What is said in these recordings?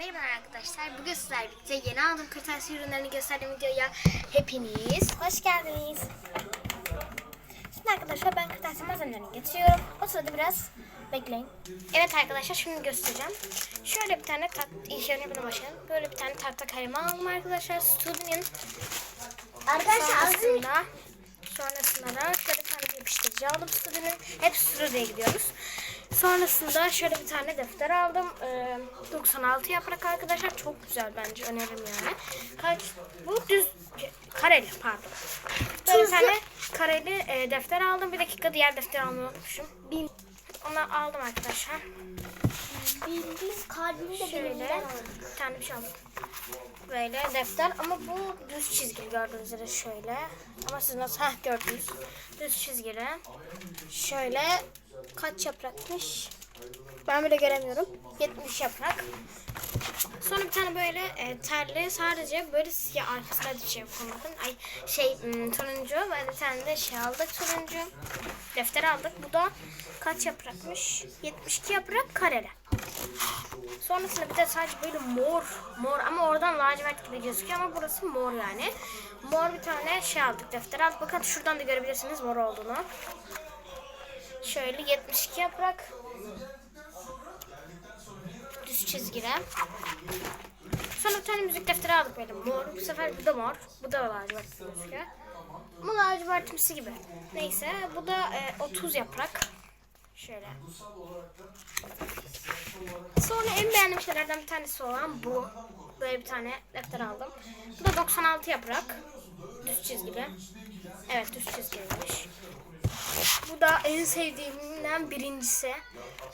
Merhaba arkadaşlar. Bugün sizlerle birlikte yeni aldığım kırtasiye ürünlerini gösterdiğim videoya hepiniz hoş geldiniz. Şimdi arkadaşlar ben kırtasiye malzemelerini getiriyorum. O sırada biraz bekleyin. Evet arkadaşlar şimdi göstereceğim. Şöyle bir tane tat iş yerine buna başlayalım. Böyle bir tane tahta kalemi aldım arkadaşlar. Studio'nun sonrasında sonrasında da şöyle bir tane yapıştırıcı aldım Studio'nun. Hep Studio'ya gidiyoruz. Sonrasında şöyle bir tane defter aldım. Ee, 96 yaprak arkadaşlar. Çok güzel bence. Öneririm yani. Kaç? Bu düz kareli pardon. Böyle bir tane kareli e, defter aldım. Bir dakika diğer defteri almayı unutmuşum. Onu aldım arkadaşlar. Bildiğin kalbimi de Şöyle bir tane bir şey aldım. Böyle defter ama bu düz çizgili gördüğünüz üzere şöyle. Ama siz nasıl heh, gördünüz. Düz çizgili. Şöyle kaç yaprakmış? Ben bile göremiyorum. 70 yaprak. Sonra bir tane böyle e, terli sadece böyle siyah arkasında bir şey bakın. Ay şey ım, turuncu ve bir tane de şey aldık turuncu. Defter aldık. Bu da kaç yaprakmış? 72 yaprak kareli. Sonrasında bir de sadece böyle mor, mor ama oradan lacivert gibi gözüküyor ama burası mor yani. Mor bir tane şey aldık, defter aldık. Bakın şuradan da görebilirsiniz mor olduğunu. Şöyle 72 yaprak. Düz çizgili. Sonra bir tane müzik defteri aldık böyle mor. Bu sefer bu da mor. Bu da lacivert gözüküyor. Ama lacivertimsi gibi. Neyse bu da e, 30 yaprak. Şöyle. Sonra en beğendiğim şeylerden bir tanesi olan bu. Böyle bir tane defter aldım. Bu da 96 yaprak. Düz çizgili. Evet düz çizgiliymiş. Bu da en sevdiğimden birincisi.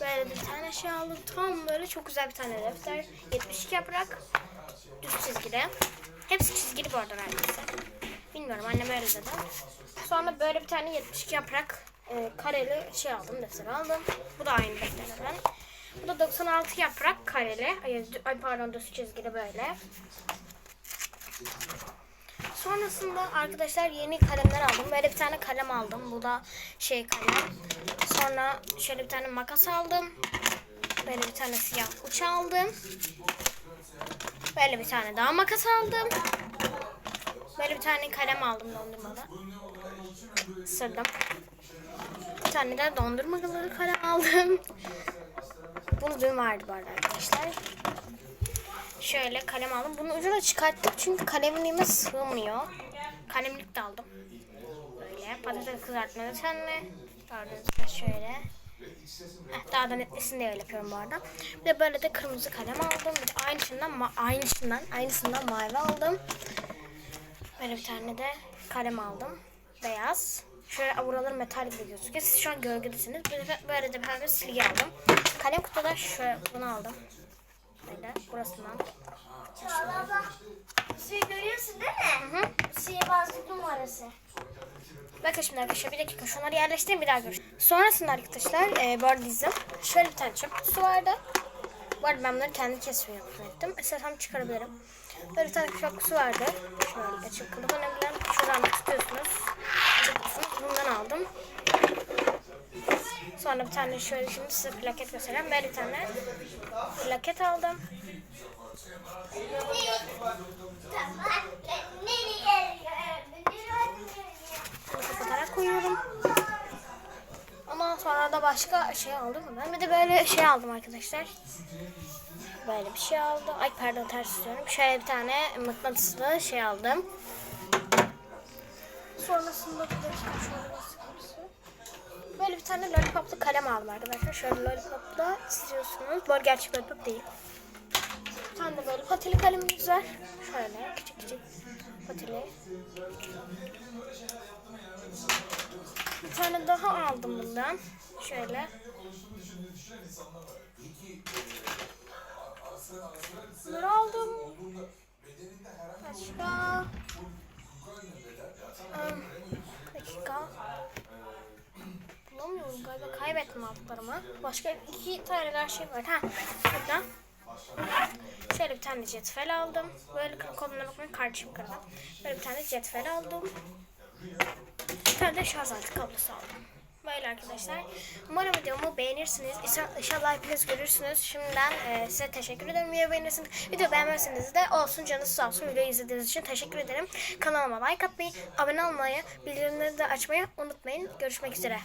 Böyle bir tane şey aldım. Tam böyle çok güzel bir tane defter. 72 yaprak. Düz çizgili. Hepsi çizgili bu arada neredeyse. Bilmiyorum annem öyle dedi. Sonra böyle bir tane 72 yaprak e, kareli şey aldım, defter aldım. Bu da aynı defterden. Bu da 96 yaprak kareli. Ay, ay pardon düz çizgili böyle. Sonrasında arkadaşlar yeni kalemler aldım. Böyle bir tane kalem aldım. Bu da şey kalem. Sonra şöyle bir tane makas aldım. Böyle bir tane siyah uç aldım. Böyle bir tane daha makas aldım. Böyle bir tane kalem aldım dondurmalı. Sırdım. Bir tane de dondurmalı kalem aldım. Bunu dün vardı bu arada arkadaşlar. Şöyle kalem aldım. Bunun ucunu çıkarttık çünkü kalemliğime sığmıyor. Kalemlik de aldım. Böyle patates kızartma desenli. Gördüğünüz gibi şöyle. Heh, daha da netlesin diye öyle yapıyorum bu arada. Bir de böyle de kırmızı kalem aldım. Bir de aynısından, aynısından, aynısından mavi aldım. Böyle bir tane de kalem aldım. Beyaz. Şöyle buraları metal gibi gözüküyor. Siz şu an gölgedesiniz. Böyle, böyle de pembe silgi aldım. Kalem kutuda şöyle bunu aldım. Böyle burasından. Çağla suyu görüyorsun değil mi? Hı hı. Sihirbazlık numarası. Bakın şimdi arkadaşlar bir dakika şunları yerleştireyim bir daha görüşürüz. Sonrasında arkadaşlar e, bu arada dizim. Şöyle bir tane çöp kutusu vardı. Bu arada ben bunları kendi kesmeyi ettim. İstersem çıkarabilirim. Böyle bir tane kutusu vardı. Şöyle açıp kullanabilen. Şuradan da tutuyorsunuz. Çıkıyorsunuz. Bundan aldım. Sonra bir tane şöyle şimdi size plaket göstereyim. Böyle bir tane plaket aldım. Bunu kapatarak koyuyorum. Ondan sonra da başka şey aldım ben? Bir de böyle şey aldım arkadaşlar. Böyle bir şey aldım. Ay pardon ters istiyorum. Şöyle bir tane mıknatıslı şey aldım. Sonrasında bir dakika şöyle. Böyle bir tane lollipoplu kalem aldım arkadaşlar. Şöyle lollipopla çiziyorsunuz. Bu gerçek lollipop değil. Bir tane de böyle patili kalemimiz var. Şöyle küçük küçük patili. Bir tane daha aldım bundan. Şöyle. Bunları aldım. Başka. Dakika. Bulamıyorum galiba. Kaybettim aldıklarımı. Başka iki tane daha şey var. Ha, burada. Şöyle bir tane cetvel aldım. Böyle koluna bakmayın kardeşim kırdı. Böyle bir tane cetvel aldım. Bir tane de şarj aleti kablosu aldım. Böyle arkadaşlar. Umarım videomu beğenirsiniz. İnşa- İnşallah hepiniz görürsünüz. Şimdiden e, size teşekkür ederim. Video beğenirsiniz. Video beğenmezseniz de olsun canınız sağ olsun. Videoyu izlediğiniz için teşekkür ederim. Kanalıma like atmayı, abone olmayı, bildirimleri de açmayı unutmayın. Görüşmek üzere.